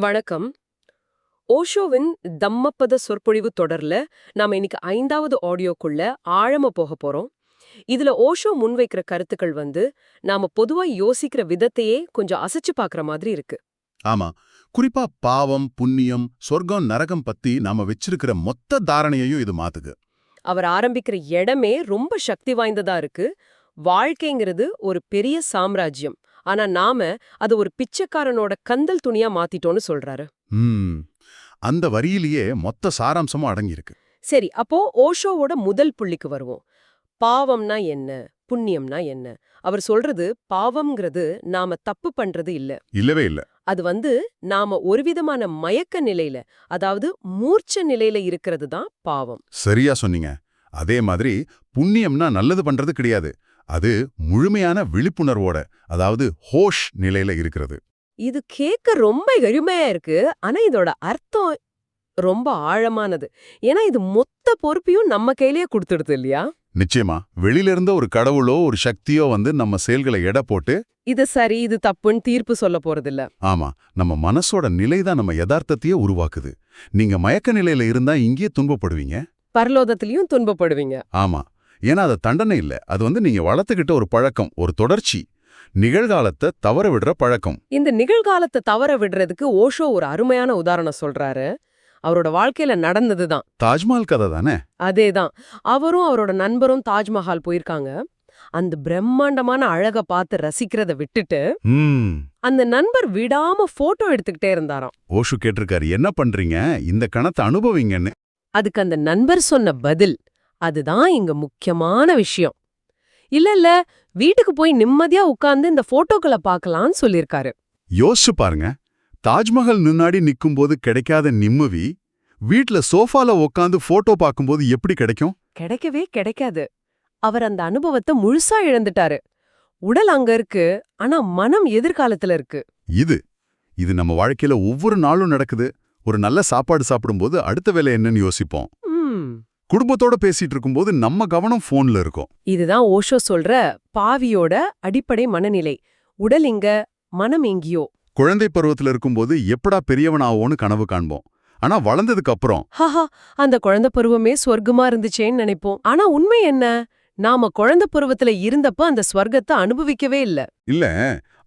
வணக்கம். ஓஷோவின் தம்மப்பத சொற்பொழிவு தொடர்ல நாம இன்னைக்கு ஐந்தாவது ஆடியோக்குள்ள ஆழமா போக போறோம். இதுல ஓஷோ முன்வைக்கிற கருத்துக்கள் வந்து நாம பொதுவா யோசிக்கிற விதத்தையே கொஞ்சம் அசைச்சு பார்க்கற மாதிரி இருக்கு. ஆமா. குறிப்பா பாவம் புண்ணியம் சொர்க்கம் நரகம் பத்தி நாம வச்சிருக்கிற மொத்த தாரணையையும் இது மாத்துது. அவர் ஆரம்பிக்கிற இடமே ரொம்ப சக்தி வாய்ந்ததா இருக்கு. வாழ்க்கைங்கிறது ஒரு பெரிய சாம்ராஜ்யம். ஆனா நாம அது ஒரு பிச்சைக்காரனோட கந்தல் துணியா மாத்திட்டோம்னு சொல்றாரு. அந்த வரியிலேயே மொத்த சாராம்சமும் அடங்கியிருக்கு. சரி அப்போ ஓஷோவோட முதல் புள்ளிக்கு வருவோம். பாவம்னா என்ன? புண்ணியம்னா என்ன? அவர் சொல்றது பாவம்ங்கிறது நாம தப்பு பண்றது இல்ல. இல்லவே இல்ல. அது வந்து நாம ஒரு விதமான மயக்க நிலையில அதாவது மூர்ச்ச நிலையில இருக்கிறது தான் பாவம். சரியா சொன்னீங்க. அதே மாதிரி புண்ணியம்னா நல்லது பண்றது கிடையாது. அது முழுமையான விழிப்புணர்வோட அதாவது ஹோஷ் நிலையில இருக்கிறது. இது கேட்க ரொம்ப எளிமையா இருக்கு ஆனா இதோட அர்த்தம் ரொம்ப ஆழமானது. ஏன்னா இது மொத்த பொறுப்பையும் நம்ம கையிலேயே கொடுத்துடுது இல்லையா? நிச்சயமா. வெளியில இருந்த ஒரு கடவுளோ ஒரு சக்தியோ வந்து நம்ம செயல்களை எடை போட்டு இது சரி இது தப்புன்னு தீர்ப்பு சொல்ல போறதில்ல. ஆமா. நம்ம மனசோட நிலை தான் நம்ம யதார்த்தத்தையே உருவாக்குது. நீங்க மயக்க நிலையில இருந்தா இங்கேயே துன்பப்படுவீங்க. பரலோகத்திலயும் துன்பப்படுவீங்க. ஆமா. ஏன்னா அது தண்டனை இல்ல. அது வந்து நீங்க வளர்த்துக்கிட்ட ஒரு பழக்கம் ஒரு தொடர்ச்சி. நிகழ்காலத்தை தவற விடுற பழக்கம். இந்த நிகழ்காலத்தை தவற விடுறதுக்கு ஓஷோ ஒரு அருமையான உதாரணம் சொல்றாரு. அவரோட வாழ்க்கையில நடந்ததுதான் தாஜ்மஹால் கதை தானே? அதேதான் அவரும் அவரோட நண்பரும் தாஜ்மஹால் போயிருக்காங்க. அந்த பிரம்மாண்டமான அழக பார்த்து ரசிக்கிறத விட்டுட்டு அந்த நண்பர் விடாம போட்டோ எடுத்துக்கிட்டே இருந்தாராம். ஓஷு கேட்டிருக்காரு என்ன பண்றீங்க? இந்த கணத்தை அனுபவிங்கன்னு. அதுக்கு அந்த நண்பர் சொன்ன பதில் அதுதான் இங்க முக்கியமான விஷயம். இல்ல இல்ல வீட்டுக்கு போய் நிம்மதியா உட்கார்ந்து இந்த போட்டோக்களை பார்க்கலாம்னு சொல்லிருக்காரு யோசிச்சு பாருங்க. தாஜ்மஹால் முன்னாடி நிக்கும்போது கிடைக்காத நிம்மதி வீட்ல சோஃபால உக்காந்து போட்டோ பார்க்கும்போது எப்படி கிடைக்கும்? கிடைக்கவே கிடைக்காது. அவர் அந்த அனுபவத்தை முழுசா இழந்துட்டாரு. உடல் அங்க இருக்கு ஆனா மனம் எதிர்காலத்துல இருக்கு. இது இது நம்ம வாழ்க்கையில ஒவ்வொரு நாளும் நடக்குது. ஒரு நல்ல சாப்பாடு சாப்பிடும்போது அடுத்த வேலை என்னன்னு யோசிப்போம். குடும்பத்தோட பேசிட்டு இருக்கும்போது நம்ம கவனம் போன்ல இருக்கும். இதுதான் ஓஷோ சொல்ற பாவியோட அடிப்படை மனநிலை. உடல் இங்க மனம் எங்கேயோ. குழந்தை பருவத்துல இருக்கும்போது எப்படா பெரியவனாவோன்னு கனவு காண்போம். ஆனா வளர்ந்ததுக்கு அப்புறம். ஹஹா அந்த குழந்தை பருவமே சொர்க்கமா இருந்துச்சேன்னு நினைப்போம். ஆனா உண்மை என்ன? நாம குழந்தை பருவத்துல இருந்தப்ப அந்த ஸ்வர்க்கத்தை அனுபவிக்கவே இல்ல. இல்ல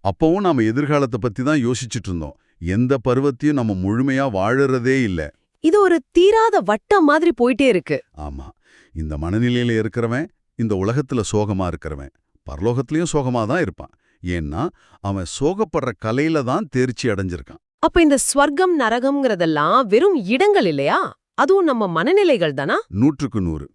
அப்பவும் நாம எதிர்காலத்தை பத்தி தான் யோசிச்சுட்டு இருந்தோம். எந்த பருவத்தையும் நம்ம முழுமையா வாழறதே இல்ல. இது ஒரு தீராத வட்டம் மாதிரி போயிட்டே இருக்கு. ஆமா. இந்த மனநிலையில இருக்கிறவன் இந்த உலகத்துல சோகமா இருக்கிறவன் பரலோகத்திலயும் சோகமா தான் இருப்பான். ஏன்னா அவன் சோகப்படுற கலையில தான் தேர்ச்சி அடைஞ்சிருக்கான். அப்ப இந்த ஸ்வர்க்கம் நரகம்ங்கிறதெல்லாம் வெறும் இடங்கள் இல்லையா? அதுவும் நம்ம மனநிலைகள் தானா? நூற்றுக்கு நூறு.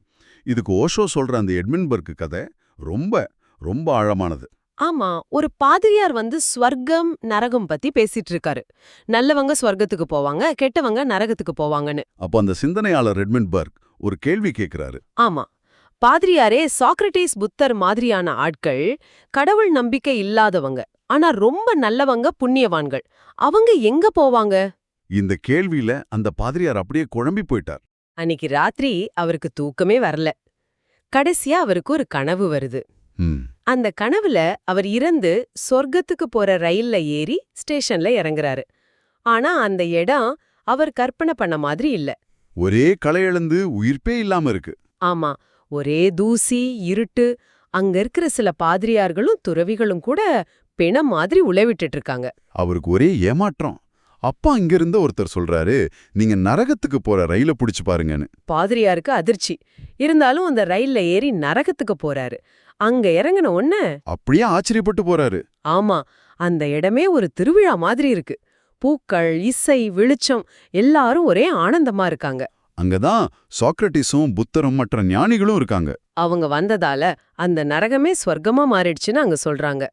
இதுக்கு ஓஷோ சொல்ற அந்த எட்மின்பர்க் கதை ரொம்ப ரொம்ப ஆழமானது. ஆமா ஒரு பாதிரியார் வந்து ஸ்வர்க்கம் நரகம் பத்தி பேசிட்டு இருக்காரு நல்லவங்க ஸ்வர்க்கத்துக்கு போவாங்க கெட்டவங்க நரகத்துக்கு போவாங்கன்னு. அப்போ அந்த சிந்தனையாளர் எட்மின்பர்க் ஒரு கேள்வி கேட்கிறாரு ஆமா பாதிரியாரே சாக்ரட்டிஸ் புத்தர் மாதிரியான ஆட்கள் கடவுள் நம்பிக்கை இல்லாதவங்க ஆனா ரொம்ப நல்லவங்க புண்ணியவான்கள். அவங்க எங்க போவாங்க? இந்த கேள்வியில அந்த பாதிரியார் அப்படியே குழம்பி போயிட்டார். அன்னிக்கு ராத்திரி அவருக்கு தூக்கமே வரல. கடைசியா அவருக்கு ஒரு கனவு வருது. அந்த கனவுல அவர் இறந்து சொர்க்கத்துக்கு போற ரயில்ல ஏறி ஸ்டேஷன்ல இறங்குறாரு. ஆனா அந்த இடம் அவர் கற்பனை பண்ண மாதிரி இல்ல. ஒரே களையிழந்து உயிர்ப்பே இல்லாம இருக்கு. ஆமா ஒரே தூசி இருட்டு அங்க இருக்கிற சில பாதிரியார்களும் துறவிகளும் கூட பிணம் மாதிரி உழவிட்டுட்டு இருக்காங்க. அவருக்கு ஒரே ஏமாற்றம். அப்பா இங்கிருந்த ஒருத்தர் சொல்றாரு நீங்க நரகத்துக்கு போற ரயில புடிச்சு பாருங்கன்னு. பாதிரியாருக்கு அதிர்ச்சி. இருந்தாலும் அந்த ரயில்ல ஏறி நரகத்துக்கு போறாரு. அங்க இறங்கின உடனே அப்படியே ஆச்சரியப்பட்டு போறாரு. ஆமா அந்த இடமே ஒரு திருவிழா மாதிரி இருக்கு. பூக்கள் இசை வெளிச்சம் எல்லாரும் ஒரே ஆனந்தமா இருக்காங்க. அங்கதான் சாக்ரட்டிஸும் புத்தரும் மற்ற ஞானிகளும் இருக்காங்க. அவங்க வந்ததால அந்த நரகமே ஸ்வர்க்கமா மாறிடுச்சுன்னு அங்க சொல்றாங்க.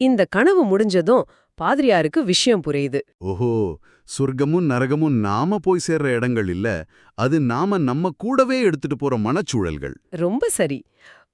இந்த கனவு முடிஞ்சதும் பாதிரியாருக்கு விஷயம் புரியுது. ஓஹோ சொர்க்கமும் நரகமும் நாம போய் சேர்ற இடங்கள் இல்ல. அது நாம நம்ம கூடவே எடுத்துட்டு போற மனச்சூழல்கள். ரொம்ப சரி.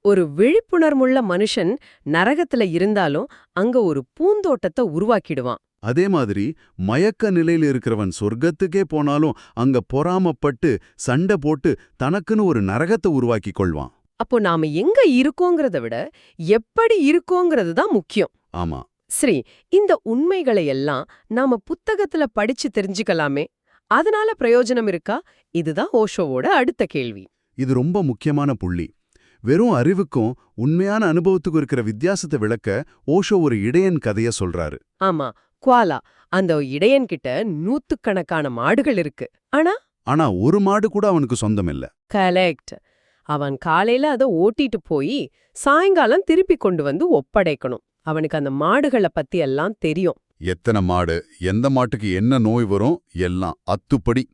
ஒரு விழிப்புணர்வுள்ள மனுஷன் நரகத்துல இருந்தாலும் அங்க ஒரு பூந்தோட்டத்தை உருவாக்கிடுவான். அதே மாதிரி மயக்க நிலையில இருக்கிறவன் சொர்க்கத்துக்கே போனாலும் அங்க பொறாமப்பட்டு சண்டை போட்டு தனக்குன்னு ஒரு நரகத்தை உருவாக்கி கொள்வான். அப்போ நாம எங்க இருக்கோங்கிறத விட எப்படி இருக்கோங்கிறது தான் முக்கியம். ஆமா. சரி இந்த உண்மைகளை எல்லாம் நாம புத்தகத்துல படிச்சு தெரிஞ்சுக்கலாமே. அதனால பிரயோஜனம் இருக்கா? இதுதான் ஓஷோவோட அடுத்த கேள்வி. இது ரொம்ப முக்கியமான புள்ளி. வெறும் அறிவுக்கும் உண்மையான அனுபவத்துக்கும் இருக்கிற வித்தியாசத்தை விளக்க ஓஷோ ஒரு இடையன் கதைய சொல்றாரு. ஆமா குவாலா அந்த இடையன்கிட்ட நூத்துக்கணக்கான மாடுகள் இருக்கு. ஆனா? ஆனா ஒரு மாடு கூட அவனுக்கு சொந்தம் இல்ல. கலெக்ட். அவன் காலையில அதை ஓட்டிட்டு போய் சாயங்காலம் திருப்பி கொண்டு வந்து ஒப்படைக்கணும். அவனுக்கு அந்த மாடுகளை பத்தி எல்லாம் தெரியும். எத்தனை மாடு எந்த மாட்டுக்கு என்ன நோய் வரும் எல்லாம் அத்துப்படி.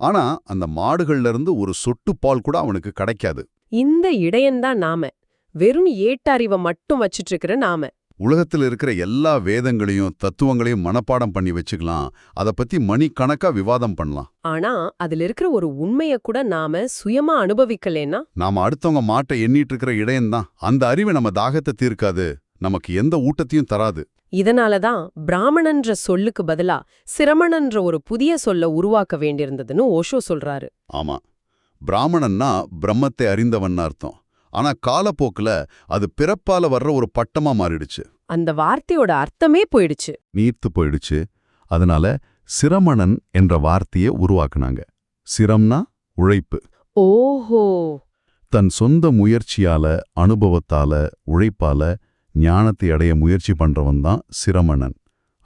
ஆனா அந்த மாடுகள்ல இருந்து ஒரு சொட்டு பால் கூட அவனுக்கு கிடைக்காது. இந்த இடையன்தான் நாம. வெறும் ஏட்டறிவை மட்டும் வச்சிட்டு இருக்கிற நாம. உலகத்துல இருக்கிற எல்லா வேதங்களையும் தத்துவங்களையும் மனப்பாடம் பண்ணி வச்சுக்கலாம். அத பத்தி மணிக்கணக்கா விவாதம் பண்ணலாம். ஆனா அதுல இருக்கிற ஒரு உண்மைய கூட நாம சுயமா அனுபவிக்கலேன்னா? நாம அடுத்தவங்க மாட்டை எண்ணிட்டு இருக்கிற இடையன்தான் அந்த அறிவு நம்ம தாகத்தை தீர்க்காது. நமக்கு எந்த ஊட்டத்தையும் தராது. இதனாலதான் பிராமணன்ற சொல்லுக்கு பதிலா சிரமணன்ற ஒரு புதிய சொல்ல உருவாக்க வேண்டியிருந்ததுன்னு ஓஷோ சொல்றாரு. ஆமா. பிராமணன்னா பிரம்மத்தை அறிந்தவன்னு அர்த்தம். ஆனா காலப்போக்குல அது பிறப்பால வர்ற ஒரு பட்டமா மாறிடுச்சு. அந்த வார்த்தையோட அர்த்தமே போயிடுச்சு. நீர்த்து போயிடுச்சு. அதனால சிரமணன் என்ற வார்த்தையை உருவாக்குனாங்க. சிரம்னா உழைப்பு. ஓஹோ! தன் சொந்த முயற்சியால அனுபவத்தால உழைப்பால ஞானத்தை அடைய முயற்சி பண்றவன் தான் சிரமணன்.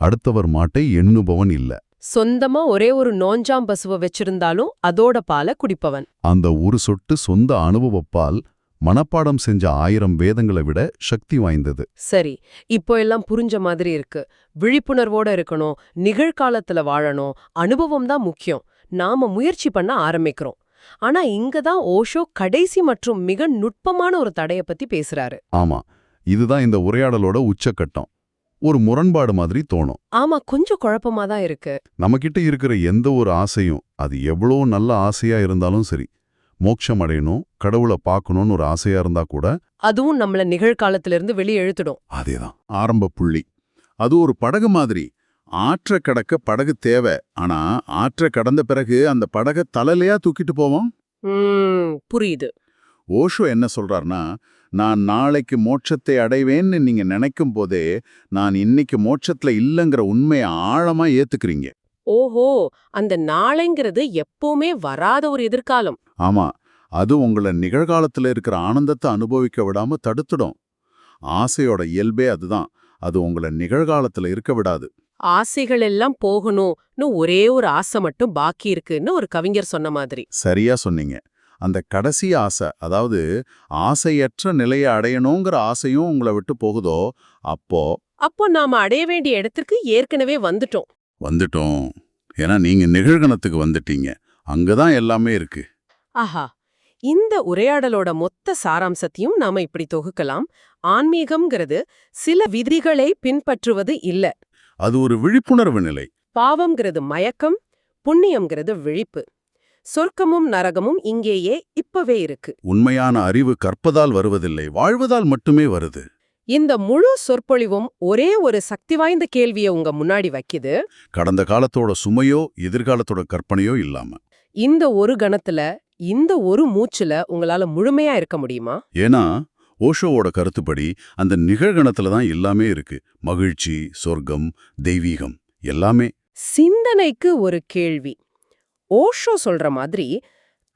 அடுத்தவர் மாட்டை எண்ணுபவன் இல்ல. சொந்தமா ஒரே ஒரு நோஞ்சாம் பசுவை வச்சிருந்தாலும் அதோட பாலை குடிப்பவன். அந்த ஒரு சொட்டு சொந்த அனுபவப்பால் மனப்பாடம் செஞ்ச ஆயிரம் வேதங்களை விட சக்தி வாய்ந்தது. சரி இப்போ எல்லாம் புரிஞ்ச மாதிரி இருக்கு. விழிப்புணர்வோட இருக்கணும் நிகழ்காலத்துல வாழணும் அனுபவம் தான் முக்கியம். நாம முயற்சி பண்ண ஆரம்பிக்கிறோம். ஆனா இங்க தான் ஓஷோ கடைசி மற்றும் மிக நுட்பமான ஒரு தடைய பத்தி பேசுறாரு. ஆமா இதுதான் இந்த உரையாடலோட உச்சக்கட்டம். ஒரு முரண்பாடு மாதிரி தோணும். ஆமா கொஞ்சம் குழப்பமா தான் இருக்கு. நம்மகிட்ட இருக்கிற எந்த ஒரு ஆசையும் அது எவ்வளோ நல்ல ஆசையா இருந்தாலும் சரி மோட்சம் அடையணும் கடவுளை பார்க்கணும்னு ஒரு ஆசையா இருந்தா கூட அதுவும் நம்மள நிகழ்காலத்துல இருந்து வெளியே இழுத்துடும். அதேதான். ஆரம்ப புள்ளி. அது ஒரு படகு மாதிரி. ஆற்ற கடக்க படகு தேவை. ஆனா ஆற்ற கடந்த பிறகு அந்த படகை தலையிலையா தூக்கிட்டு போவோம்? புரியுது. ஓஷோ என்ன சொல்றாருன்னா நான் நாளைக்கு மோட்சத்தை அடைவேன்னு நீங்க நினைக்கும் போதே நான் இன்னைக்கு மோட்சத்துல இல்லைங்கிற உண்மையை ஆழமா ஏத்துக்கிறீங்க. ஓஹோ! அந்த நாளைங்கிறது எப்பவுமே வராத ஒரு எதிர்காலம். ஆமா. அது உங்களை நிகழ்காலத்துல இருக்கிற ஆனந்தத்தை அனுபவிக்க விடாம தடுத்துடும். ஆசையோட இயல்பே அதுதான். அது உங்களை நிகழ்காலத்துல இருக்க விடாது. ஆசைகள் எல்லாம் போகணும்னு ஒரே ஒரு ஆசை மட்டும் பாக்கி இருக்குன்னு ஒரு கவிஞர் சொன்ன மாதிரி. சரியா சொன்னீங்க. அந்த கடைசி ஆசை அதாவது ஆசையற்ற நிலையை அடையணுங்கிற ஆசையும் உங்களை விட்டு போகுதோ அப்போ அப்போ நாம அடைய வேண்டிய இடத்திற்கு ஏற்கனவே வந்துட்டோம். வந்துட்டோம். ஏன்னா நீங்க நிகழ்கணத்துக்கு வந்துட்டீங்க. அங்கதான் எல்லாமே இருக்கு. ஆஹா. இந்த உரையாடலோட மொத்த சாராம்சத்தையும் நாம இப்படி தொகுக்கலாம். ஆன்மீகம்ங்கிறது சில விதிகளை பின்பற்றுவது இல்ல. அது ஒரு விழிப்புணர்வு நிலை. பாவம்ங்கிறது மயக்கம் புண்ணியம்ங்கிறது விழிப்பு. சொர்க்கமும் நரகமும் இங்கேயே இப்பவே இருக்கு. உண்மையான அறிவு கற்பதால் வருவதில்லை வாழ்வதால் மட்டுமே வருது. இந்த முழு சொற்பொழிவும் ஒரே ஒரு சக்தி வாய்ந்த கேள்வியை உங்க முன்னாடி வைக்குது. கடந்த காலத்தோட சுமையோ எதிர்காலத்தோட கற்பனையோ இல்லாம. இந்த ஒரு கணத்துல இந்த ஒரு மூச்சுல உங்களால முழுமையா இருக்க முடியுமா? ஏன்னா ஓஷோவோட கருத்துப்படி அந்த நிகழ்கணத்துல தான் எல்லாமே இருக்கு. மகிழ்ச்சி சொர்க்கம் தெய்வீகம் எல்லாமே. சிந்தனைக்கு ஒரு கேள்வி. ஓஷோ சொல்ற மாதிரி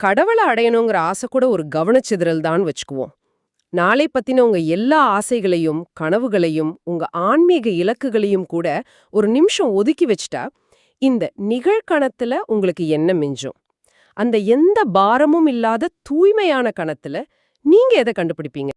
கடவுளை அடையணுங்கிற ஆசை கூட ஒரு கவனச்சிதறல் தான் வச்சுக்குவோம். நாளை பத்தின உங்க எல்லா ஆசைகளையும் கனவுகளையும் உங்க ஆன்மீக இலக்குகளையும் கூட ஒரு நிமிஷம் ஒதுக்கி வச்சுட்டா இந்த நிகழ்கணத்துல உங்களுக்கு என்ன மிஞ்சும். அந்த எந்த பாரமும் இல்லாத தூய்மையான கணத்துல நீங்க எதை கண்டுபிடிப்பீங்க?